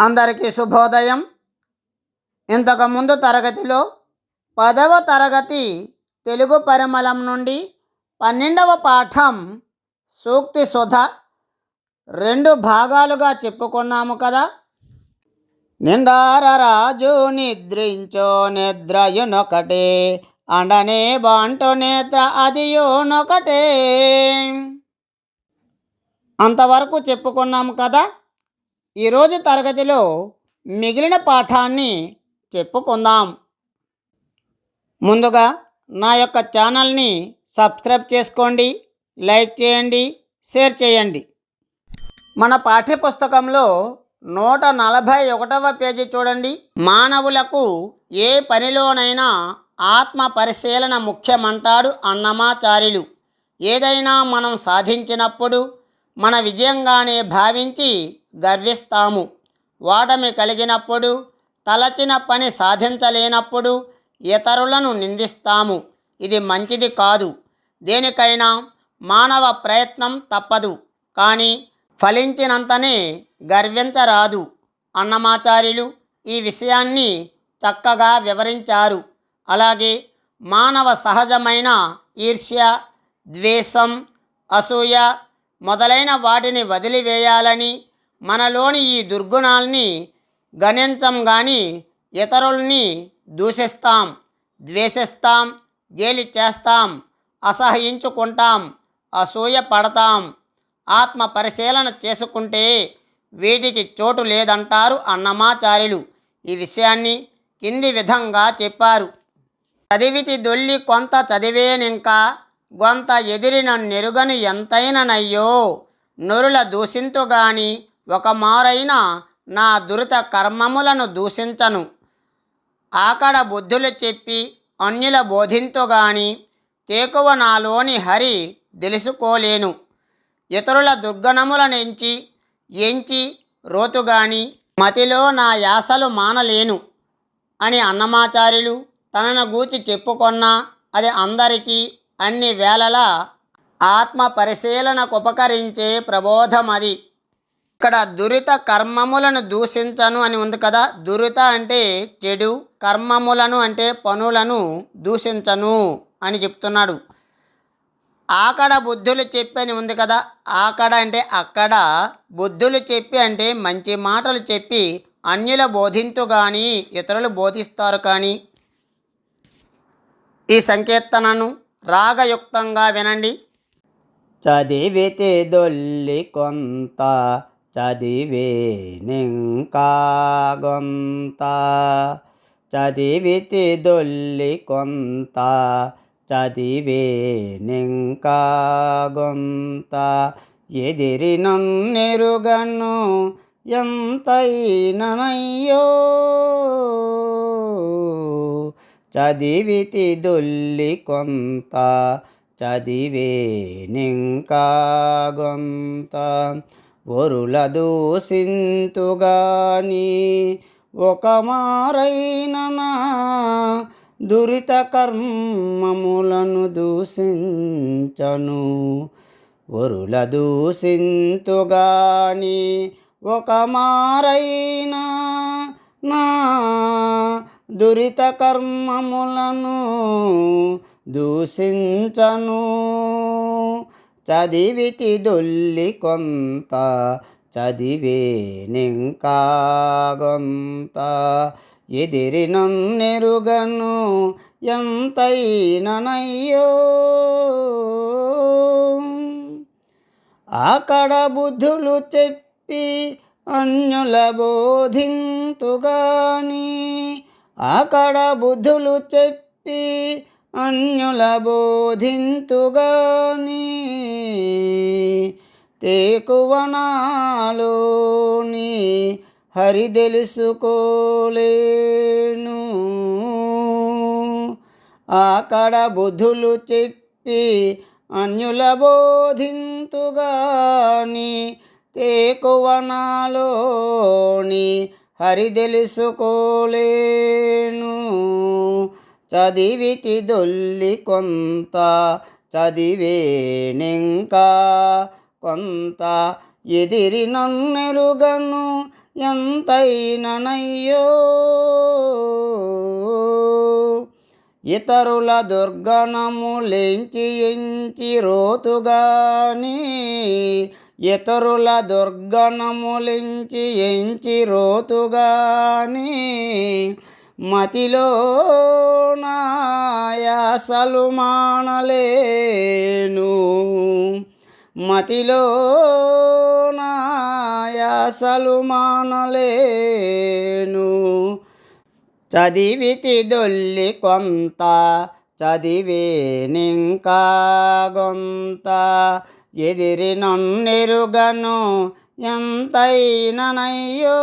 అందరికీ శుభోదయం. ఇంతకుముందు తరగతిలో పదవ తరగతి తెలుగు పరిమళం నుండి పన్నెండవ పాఠం సూక్తి సుధ రెండు భాగాలుగా చెప్పుకున్నాము కదా. నిండార రాజు నిద్రించో నిద్రయునొకటే అండనే బాంటో నేత్ర అదియునొకటే. అంతవరకు చెప్పుకున్నాము కదా ఈరోజు తరగతిలో మిగిలిన పాఠాన్ని చెప్పుకుందాం. ముందుగా నా యొక్క ఛానల్ని సబ్స్క్రైబ్ చేసుకోండి లైక్ చేయండి షేర్ చేయండి. మన పాఠ్యపుస్తకంలో నూట నలభై ఒకటవ పేజీ చూడండి. మానవులకు ఏ పనిలోనైనా ఆత్మ పరిశీలన ముఖ్యమంటాడు అన్నమాచార్యులు. ఏదైనా మనం సాధించినప్పుడు మన విజయంగానే భావించి గర్విస్తాము. ఓటమి కలిగినప్పుడు తలచిన పని సాధించలేనప్పుడు ఇతరులను నిందిస్తాము. ఇది మంచిది కాదు. దేనికైనా మానవ ప్రయత్నం తప్పదు. కానీ ఫలించినంతనే గర్వించరాదు అన్నమాచార్యులు ఈ విషయాన్ని చక్కగా వివరించారు. అలాగే మానవ సహజమైన ఈర్ష్య ద్వేషం అసూయ మొదలైన వాటిని వదిలివేయాలని మనలోని ఈ దుర్గుణాల్ని గణించం కానీ ఇతరుల్ని దూషిస్తాం ద్వేషిస్తాం గేలి చేస్తాం అసహించుకుంటాం అసూయ పడతాం ఆత్మ పరిశీలన చేసుకుంటే వీటికి చోటు లేదంటారు అన్నమాచార్యులు. ఈ విషయాన్ని కింది విధంగా చెప్పారు. చదివితి దొల్లి కొంత చదివేనింకా గొంత ఎదిరిన నెరుగని ఎంతైననయ్యో నొరుల దూషింతుగాని ఒక మారైన నా దురిత కర్మములను దూషించను. ఆకడ బుద్ధులు చెప్పి అన్యుల బోధింతుగాని తేకువ నాలోని హరి తెలుసుకోలేను. ఇతరుల దుర్గణములనెంచి ఎంచి రోతుగాని మతిలో నా యాసలు మానలేను అని అన్నమాచార్యులు తనను గూర్చి చెప్పుకొన్నా అది అందరికీ అన్ని వేళలా ఆత్మ పరిశీలనకు ఉపకరించే ప్రబోధం అది ఇక్కడ దురిత కర్మములను దూషించను అని ఉంది కదా దురిత అంటే చెడు కర్మములను అంటే పనులను దూషించను అని చెప్తున్నాడు. ఆకడ బుద్ధులు చెప్పి అని ఉంది కదా. ఆకడ అంటే అక్కడ. బుద్ధులు చెప్పి అంటే మంచి మాటలు చెప్పి అన్యుల బోధింతు కానీ ఇతరులు బోధిస్తారు కానీ. ఈ సంకీర్తనను రాగయుక్తంగా వినండి. చదివితే దొల్లి కొంత చదివే నింకా గొంత. చదివితే దొల్లి కొంత చదివే నింకా ఎదిరి నన్నెరుగను ఎంతైననయ్యో. చదివితి దొల్లి కొంత చదివే నింకా గొంత ఒరుల దూసింతుగాని ఒక మారైననా దురిత కర్మములను దూషించను. వరుల దూషింతుగాని ఒక మారైనా నా దురిత కర్మములను దూషించను. చదివితి దొల్లి కొంత చదివే నింకా గొంత ఎదిరినం నెరుగను ఎంతైననయ్యో. అక్కడ బుద్ధులు చెప్పి అన్యుల బోధింతుగాని అక్కడ బుద్ధులు చెప్పి అన్యుల బోధింతుగాని తేకువనాలోని హరి తెలుసుకోలేను. అక్కడ బుద్ధులు చెప్పి అన్యుల బోధింతుగాని తేకువనాలోని హరి తెలుసుకోలేను. చదివితి దొల్లి కొంత చదివేనింకా కొంత ఎదిరి నన్నెరుగను ఎంతైననయ్యో ఇతరుల దుర్గణములెంచి ఎంచి రోతుగాని ఇతరుల దుర్గణములించి ఎంచి రోతుగాని మతిలో నాయాసలు మానలేను మతిలో నాయాసలు మానలేను. చదివితి దొల్లి కొంత చదివేనింకా గొంత. ఎదిరి నన్నెరుగను ఎంతైననయ్యో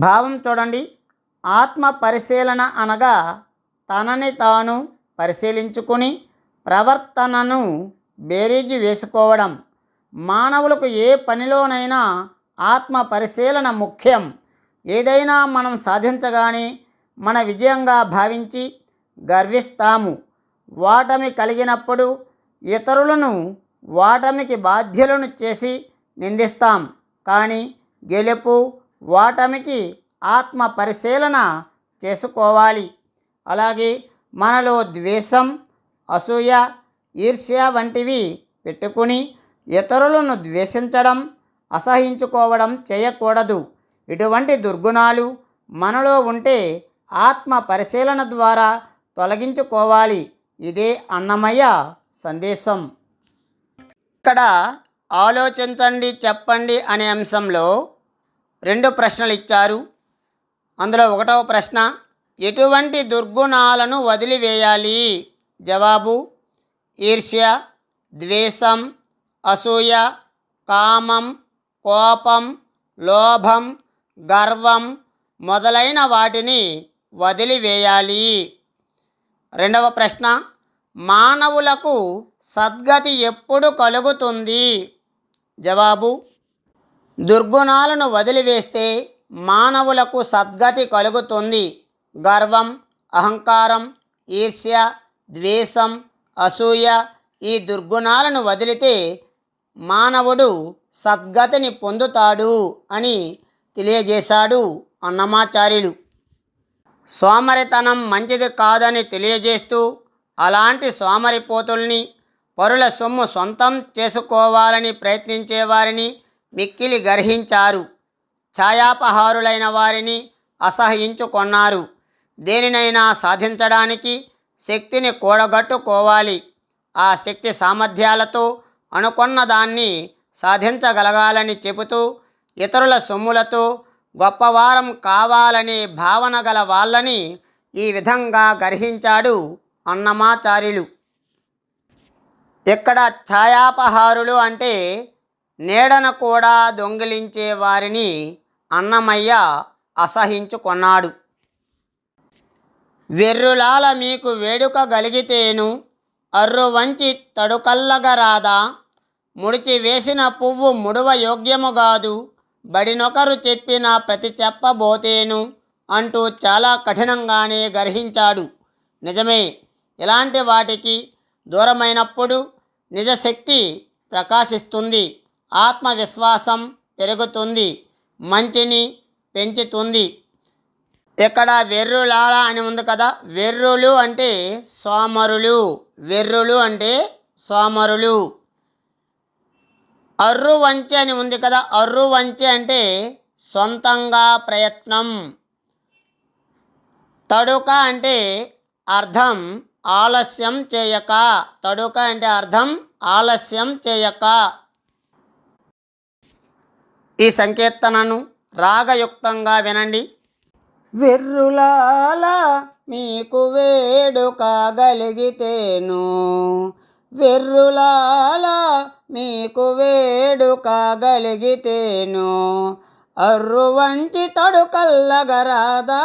భావం చూడండి. ఆత్మ పరిశీలన అనగా తనని తాను పరిశీలించుకుని ప్రవర్తనను బేరీజు వేసుకోవడం మానవులకు ఏ పనిలోనైనా ఆత్మ పరిశీలన ముఖ్యం. ఏదైనా మనం సాధించగానే మన విజయంగా భావించి గర్విస్తాము. వాటమి కలిగినప్పుడు ఇతరులను వాటమికి బాధ్యులను చేసి నిందిస్తాం. కానీ గెలుపు వాటమికి ఆత్మ పరిశీలన చేసుకోవాలి. అలాగే మనలో ద్వేషం అసూయ ఈర్ష్య వంటివి పెట్టుకుని ఇతరులను ద్వేషించడం అసహించుకోవడం చేయకూడదు. ఇటువంటి దుర్గుణాలు మనలో ఉంటే ఆత్మ పరిశీలన ద్వారా తొలగించుకోవాలి. ఇదే అన్నమయ్య సందేశం. ఇక్కడ ఆలోచించండి చెప్పండి అనే అంశంలో రెండు ప్రశ్నలు ఇచ్చారు. అందులో ఒకటవ ప్రశ్న ఎటువంటి దుర్గుణాలను వదిలివేయాలి? జవాబు ఈర్ష్య ద్వేషం అసూయ కామం కోపం లోభం గర్వం మొదలైన వాటిని వదిలివేయాలి. రెండవ ప్రశ్న మానవులకు సద్గతి ఎప్పుడు కలుగుతుంది? జవాబు దుర్గుణాలను వదిలివేస్తే మానవులకు సద్గతి కలుగుతుంది. గర్వం అహంకారం ఈర్ష్య ద్వేషం అసూయ ఈ దుర్గుణాలను వదిలితే మానవుడు సద్గతిని పొందుతాడు అని తెలియజేశాడు అన్నమాచార్యులు. సోమరితనం మంచిది కాదని తెలియజేస్తూ అలాంటి సోమరిపోతుల్ని పరుల సొమ్ము సొంతం చేసుకోవాలని ప్రయత్నించే వారిని మిక్కిలి గర్హించారు. ఛాయాపహారులైన వారిని అసహ్యించుకొన్నారు. దేనినైనా సాధించడానికి శక్తిని కూడగట్టుకోవాలి. ఆ శక్తి సామర్థ్యాలతో అనుకున్న దాన్ని సాధించగలగాలని చెబుతూ ఇతరుల సొమ్ములతో గొప్పవారం కావాలనే భావన గల వాళ్ళని ఈ విధంగా గర్హించాడు అన్నమాచార్యులు. ఇక్కడ ఛాయాపహారులు అంటే నీడను కూడా దొంగిలించే వారిని అన్నమయ్య అసహించుకొన్నాడు. వెర్రులాల మీకు వేడుక గలిగితేను. అర్రు వంచి తడుకల్లగరాదా. ముడిచి వేసిన పువ్వు ముడువ యోగ్యము కాదు బడినొకరు చెప్పిన ప్రతి చెప్పబోతేను అంటూ చాలా కఠినంగానే గర్హించాడు. నిజమే ఇలాంటి వాటికి దూరమైనప్పుడు నిజశక్తి ప్రకాశిస్తుంది ఆత్మవిశ్వాసం పెరుగుతుంది మంచిని పెంచుతుంది. ఇక్కడ వెర్రులాల అని ఉంది కదా వెర్రులు అంటే సోమరులు వెర్రులు అంటే సోమరులు. అర్రు వంచె అని ఉంది కదా అర్రు వంచె అంటే సొంతంగా ప్రయత్నం. తడుక అంటే అర్థం ఆలస్యం చేయక. తడుక అంటే అర్థం ఆలస్యం చేయక. ఈ సంకీర్తనను రాగయుక్తంగా వినండి. వెర్రులాల మీకు వేడుక గలిగితేను. వెర్రులాల మీకు వేడుక గలిగితేను. అర్రు వంచి తడుకల్లగరాదా?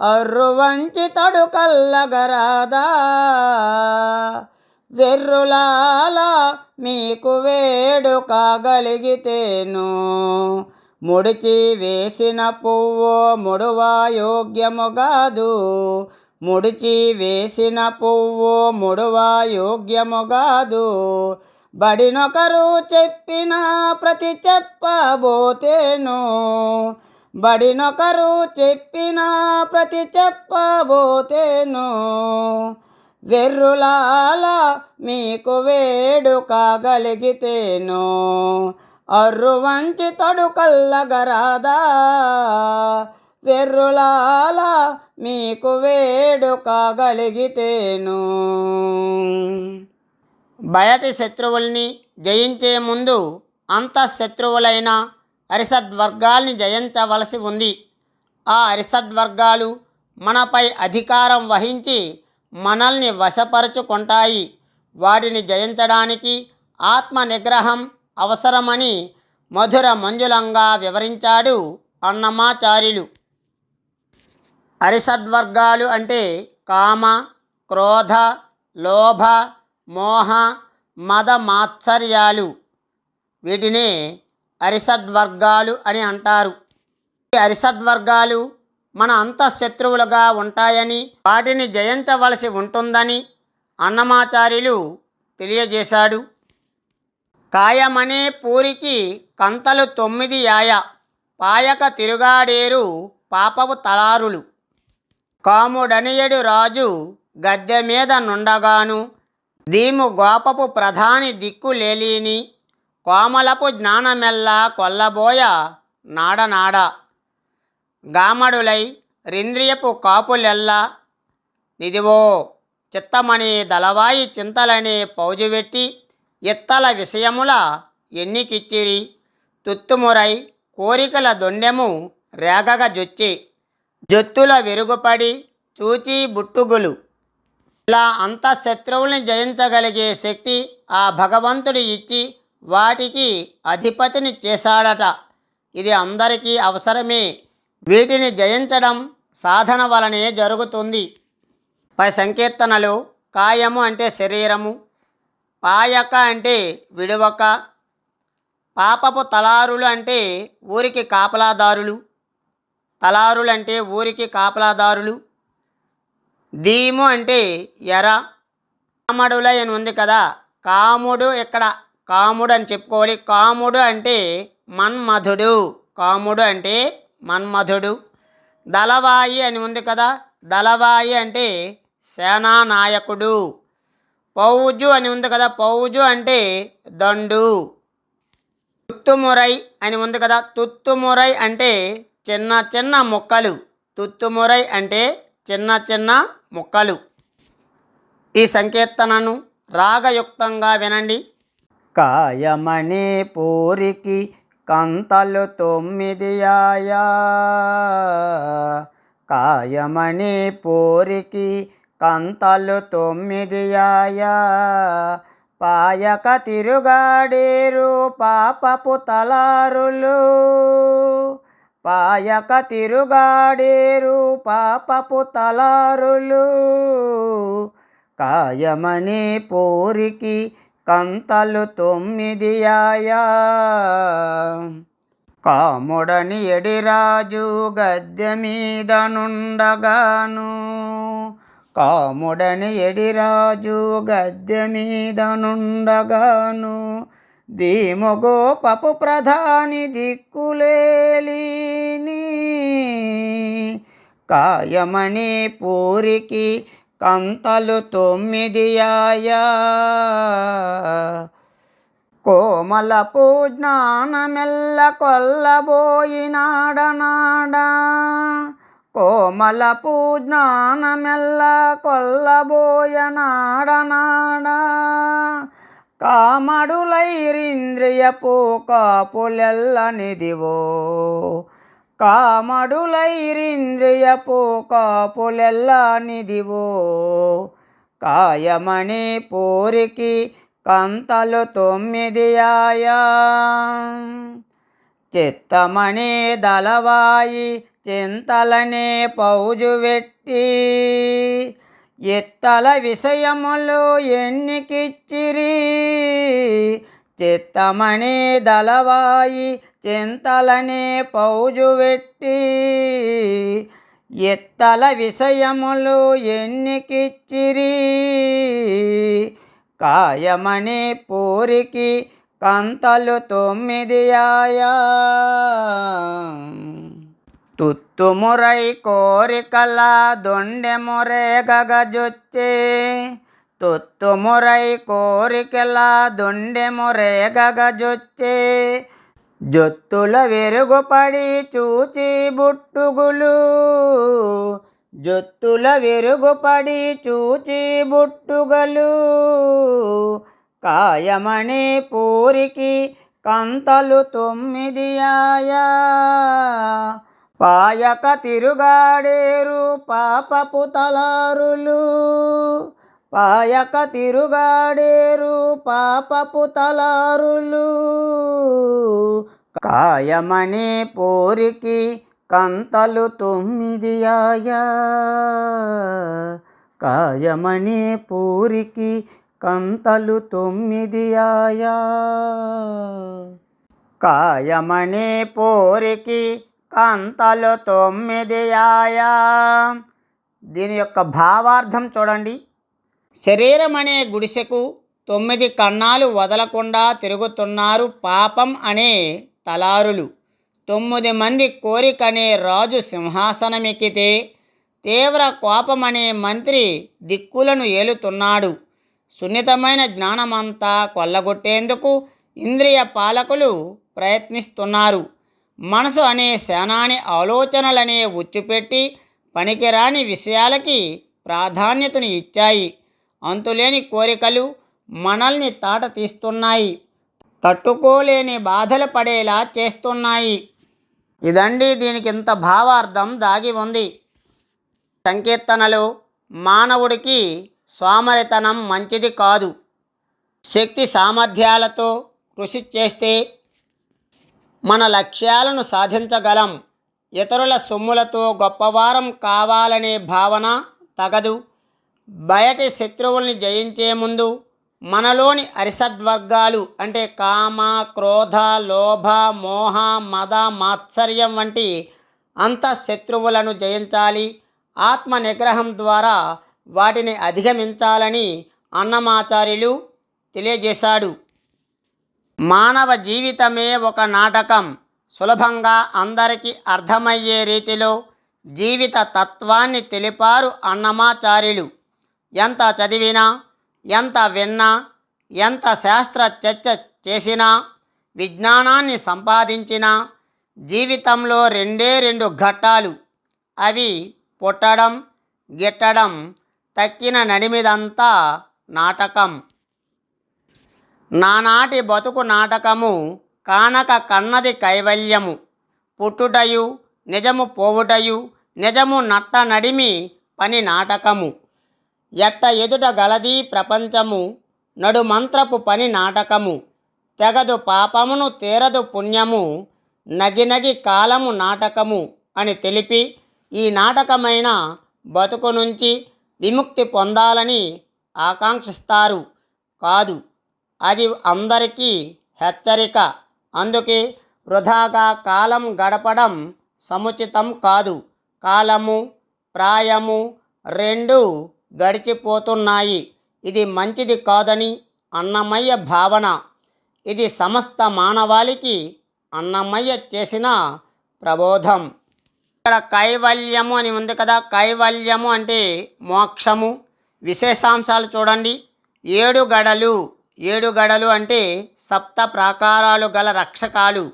అర్రు వంచి తడుకల్లగరాదా? వెర్రులాల మీకు వేడుక గలిగితేను. ముడిచి వేసిన పువ్వు ముడువా యోగ్యము కాదు ముడిచి వేసిన పువ్వు ముడువా యోగ్యము కాదు బడినొకరు చెప్పిన ప్రతి చెప్పబోతేను. బడినొకరు చెప్పిన ప్రతి చెప్పబోతేను. వెర్రులాల మీకు వేడుక గలిగితేను. అర్రు వంచి తడుకల్లగరాదా. వెర్రులాల మీకు వేడుకగలిగితేను బయటి శత్రువుల్ని జయించే ముందు అంతఃశత్రువులైన అరిసద్వర్గాల్ని జయించవలసి ఉంది. ఆ అరిసద్వర్గాలు మనపై అధికారం వహించి మనల్ని వశపరుచుకుంటాయి. వాటిని జయించడానికి ఆత్మ నిగ్రహం అవసరమని మధుర మంజులంగా వివరించాడు అన్నమాచార్యులు. అరిసద్వర్గాలు అంటే కామ క్రోధ లోభ మోహ మద మాత్సర్యాలు. వీటినే అరిసద్వర్గాలు అని అంటారు. ఈ అరిసద్వర్గాలు మన అంతఃశత్రువులుగా ఉంటాయని వాటిని జయించవలసి ఉంటుందని అన్నమాచార్యులు తెలియజేశాడు. కాయమనే పూరికి కంతలు తొమ్మిది యాయ పాయక తిరుగాడేరు పాపపు తలారులు. కాముడనియడు రాజు గద్దె మీద నుండగాను దీము గోపపు ప్రధాని దిక్కు లేలీని కోమలపు జ్ఞానమెల్ల కొల్లబోయ నాడనాడ. గామడులై రింద్రియపు కాపులెల్లా నిదివో చిత్తమణి దళవాయి చింతలనే పౌజువెట్టి ఇత్తల విషయముల ఎన్నికిచ్చిరి? తుత్తుమురై కోరికల దొండెము రేగగ జొచ్చి జొత్తుల వెరుగుపడి చూచి బుట్టుగులు. ఇలా అంత శత్రువుల్ని జయించగలిగే శక్తి ఆ భగవంతుడు ఇచ్చి వాటికి అధిపతిని చేశాడట. ఇది అందరికీ అవసరమే. వీటిని జయించడం సాధన వలనే జరుగుతుంది. పై సంకీర్తనలు కాయము అంటే శరీరము పాయక అంటే విడవక పాపపు తలారులు అంటే ఊరికి కాపలాదారులు తలారులు అంటే ఊరికి కాపలాదారులు దీము అంటే ఎర కామడుల అని ఉంది కదా కాముడు ఇక్కడ కాముడు అని చెప్పుకోవాలి. కాముడు అంటే మన్మధుడు కాముడు అంటే మన్మధుడు. దళవాయి అని ఉంది కదా దళవాయి అంటే సేనానాయకుడు. పౌజు అని ఉంది కదా పౌజు అంటే దండు. తుత్తుమురై అని ఉంది కదా తుత్తుమురై అంటే చిన్న చిన్న మొక్కలు. తుత్తుమురై అంటే చిన్న చిన్న మొక్కలు. ఈ సంకీర్తనను రాగయుక్తంగా వినండి. కాయమణి పూరికి కంతలు తొమ్మిది ఆయా. కాయమణి పూరికి కంతలు తొమ్మిది పాయక తిరుగాడేరు పాపపు తలారులు. పాయక తిరుగాడేరు పాపపు తలారులు. కాయమని పోరికి కంతలు తొమ్మిది ఆయా కాముడని ఎడిరాజు గద్దె మీద నుండగాను. కాముడని ఎడిరాజు గద్దె మీద నుండగాను దీముగో పపు ప్రధాని దిక్కులేలిని కాయమణి పూరికి కంతలు తొమ్మిది ఆయా కోమలపు జ్ఞానమెల్ల కొల్లబోయినాడనాడా కోమల పూజ్ఞానమెల్ల కొల్లబోయనాడనాడ. కామడులైరింద్రియపు కాపులెల్ల నిదివో కామడులైరింద్రియపు కాపులెల్ల నిదివో కాయమణి పూరికి కంతలు తొమ్మిది ఆయా చిత్తమణి దళవాయి చింతలనే పౌజు వెట్టి ఎత్తల విషయములు ఎన్నికిచ్చిరి. చిత్తమణి దళవాయి చింతలనే పౌజు పెట్టి ఎత్తల విషయములు ఎన్నికిచ్చిరి. కాయమణి పూరికి కంతలు తొమ్మిది ఆయా. తుత్తుమురై కోరికల దొండెమురే గగజొచ్చే. తుత్తుమురై కోరికల దొండెమురే గగజొచ్చే. జొత్తుల వెరుగుపడి చూచి బుట్టుగులు. జొత్తుల వెరుగుపడి చూచి బుట్టుగలు. కాయమణి పూరికి కంతలు తొమ్మిది ఆయా. పాయక తిరుగాడేరు పాపపు తలారులు. పాయక తిరుగాడేరు పాపపు తలారులు. కాయమణి పోరికి కంతలు తొమ్మిది ఆయా కాయమణి పూరికి కంతలు తొమ్మిది ఆయా కాయమణి పూరికి కంతలు తొమ్మిది ఆయా. దీని యొక్క భావార్థం చూడండి. శరీరం అనే గుడిసెకు తొమ్మిది కన్నాలు వదలకుండా తిరుగుతున్నారు పాపం అనే తలారులు. తొమ్మిది మంది కోరికనే రాజు సింహాసనమెక్కితే తీవ్ర కోపమనే మంత్రి దిక్కులను ఏలుతున్నాడు. సున్నితమైన జ్ఞానమంతా కొల్లగొట్టేందుకు ఇంద్రియ పాలకులు ప్రయత్నిస్తున్నారు. మనసు అనే సేనాని ఆలోచనలనే ఉచ్చుపెట్టి పనికిరాని విషయాలకి ప్రాధాన్యతను ఇచ్చాయి. అంతులేని కోరికలు మనల్ని తాట తీస్తున్నాయి. తట్టుకోలేని బాధలు పడేలా చేస్తున్నాయి. ఇదండి దీనికి ఇంత భావార్థం దాగి ఉంది. సంకీర్తనలు మానవుడికి సోమరితనం మంచిది కాదు. శక్తి సామర్థ్యాలతో కృషి చేస్తే మన లక్ష్యాలను సాధించగలం. ఇతరుల సొమ్ములతో గొప్పవారం కావాలనే భావన తగదు. బయటి శత్రువుల్ని జయించే ముందు మనలోని అరిసద్వర్గాలు అంటే కామ క్రోధ లోభ మోహ మద మాత్సర్యం వంటి అంత శత్రువులను జయించాలి. ఆత్మ నిగ్రహం ద్వారా వాటిని అధిగమించాలని అన్నమాచార్యులు తెలియజేశాడు. మానవ జీవితమే ఒక నాటకం. సులభంగా అందరికీ అర్థమయ్యే రీతిలో జీవిత తత్వాన్ని తెలిపారు అన్నమాచార్యులు. ఎంత చదివినా ఎంత విన్నా ఎంత శాస్త్ర చర్చ చేసినా విజ్ఞానాన్ని సంపాదించినా జీవితంలో రెండే రెండు ఘట్టాలు. అవి పుట్టడం గిట్టడం తక్కిన నడిమిదంతా నాటకం. నానాటి బతుకు నాటకము కానక కన్నది కైవల్యము. పుట్టుటయు నిజము పోవుటయు నిజము నట్ట నడిమి పని నాటకము. ఎట్ట ఎదుట గలది ప్రపంచము నడు మంత్రపు పని నాటకము. తెగదు పాపమును తీరదు పుణ్యము నగినగి కాలము నాటకము అని తెలిపి ఈ నాటకమైన బతుకు నుంచి విముక్తి పొందాలని ఆకాంక్షిస్తారు. కాదు అది అందరికీ హెచ్చరిక. అందుకే వృధాగా కాలం గడపడం సముచితం కాదు. కాలము ప్రాయము రెండు గడిచిపోతున్నాయి. ఇది మంచిది కాదని అన్నమయ్య భావన. ఇది సమస్త మానవాళికి అన్నమయ్య చేసిన ప్రబోధం. ఇక్కడ కైవల్యము అని ఉంది కదా కైవల్యము అంటే మోక్షము. విశేషాంశాలు చూడండి. ఏడు గడలు. ఏడు గడలు అంటే సప్త ప్రాకారాలు గల రక్షకాలు.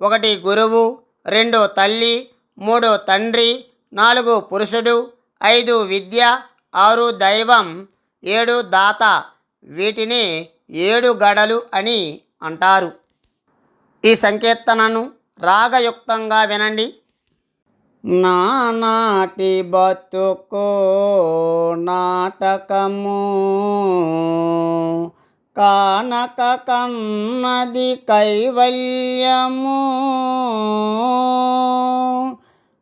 ఒకటి గురువు రెండు తల్లి మూడు తండ్రి నాలుగు పురుషుడు ఐదు విద్య ఆరు దైవం ఏడు దాత. వీటిని ఏడు గడలు అని అంటారు. ఈ సంకీర్తనను రాగయుక్తంగా వినండి. నానాటి బతుకో నాటకము. కానక కన్నది కైవల్యము.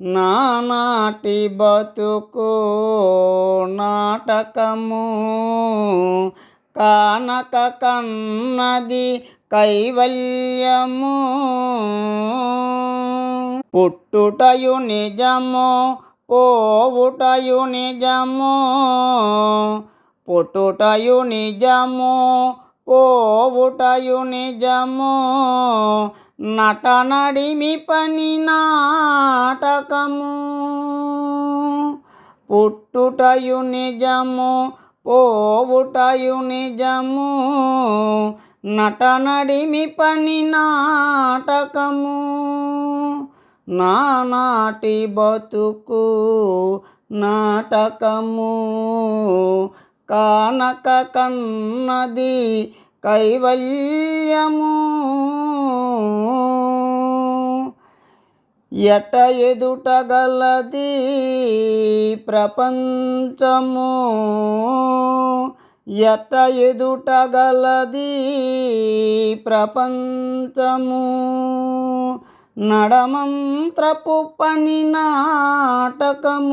నానాటి బతుకు నాటకము. కానక కన్నది కైవల్యము. పుట్టుటయు నిజము పోవుటయు నిజము. పుట్టుటయు నిజము పోవుటయు నిజము. నటనడిమి పని నాటకము. పుట్టుటయు నిజము పోవుటయు నిజము. నటనడిమి పని నాటకము. నానాటి బతుకు నాటకము. కానక కన్నది కైవల్యము. ఎట ఎదుటగలది ప్రపంచము. ఎట ఎదుటగలది ప్రపంచము. నడమంత్రపు పని నాటకము.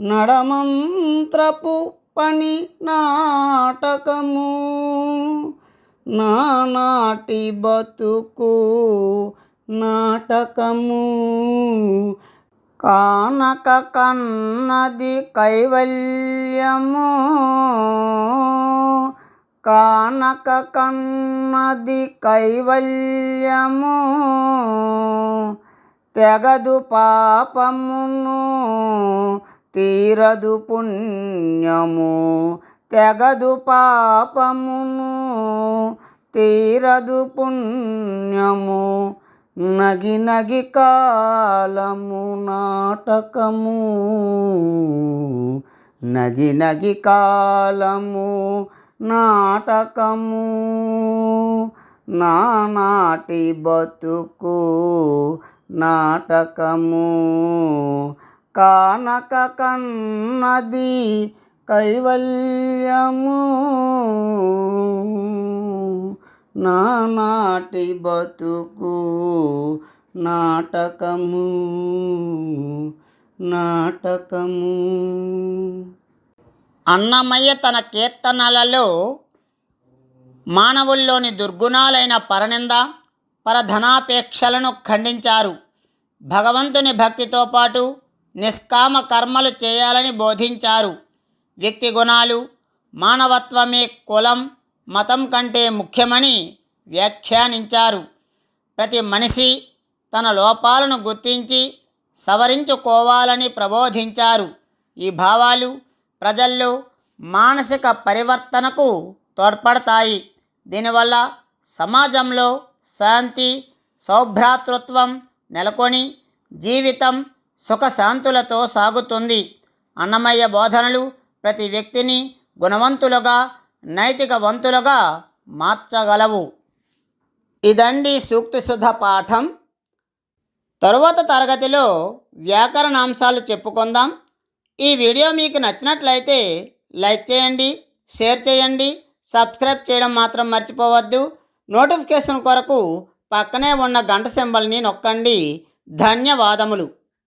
నడమంత్రపు పని నాటకము. నానాటి బతుకు నాటకము. కానక కన్నది కైవల్యము. కానక కన్నది కైవల్యము. తెగదు పాపమును తీరదు పుణ్యము తెగదు పాపమును. తీరదు పుణ్యము నగి నగి కాలము నాటకము. నగి నగి కాలము నాటకము. నానాటి బతుకు నాటకము. కానక కన్నది కైవల్యము. నానాటి బతుకు నాటకము నాటకము. అన్నమయ్య తన కీర్తనలలో మానవుల్లోని దుర్గుణాలైన పరనింద పరధనాపేక్షలను ఖండించారు. భగవంతుని భక్తితో పాటు నిష్కామ కర్మలు చేయాలని బోధించారు. వ్యక్తి గుణాలు మానవత్వమే కులం మతం కంటే ముఖ్యమని వ్యాఖ్యానించారు. ప్రతి మనిషి తన లోపాలను గుర్తించి సవరించుకోవాలని ప్రబోధించారు. ఈ భావాలు ప్రజల్లో మానసిక పరివర్తనకు తోడ్పడతాయి. దీనివల్ల సమాజంలో శాంతి సౌభ్రాతృత్వం నెలకొని జీవితం సుఖశాంతులతో సాగుతుంది. అన్నమయ్య బోధనలు ప్రతి వ్యక్తిని గుణవంతులుగా నైతికవంతులుగా మార్చగలవు. ఇదండి సూక్తిశుద్ధ పాఠం. తరువాత తరగతిలో వ్యాకరణాంశాలు చెప్పుకుందాం. ఈ వీడియో మీకు నచ్చినట్లయితే లైక్ చేయండి షేర్ చేయండి సబ్స్క్రైబ్ చేయడం మాత్రం మర్చిపోవద్దు. నోటిఫికేషన్ కొరకు పక్కనే ఉన్న గంట సింబల్ని నొక్కండి. ధన్యవాదములు.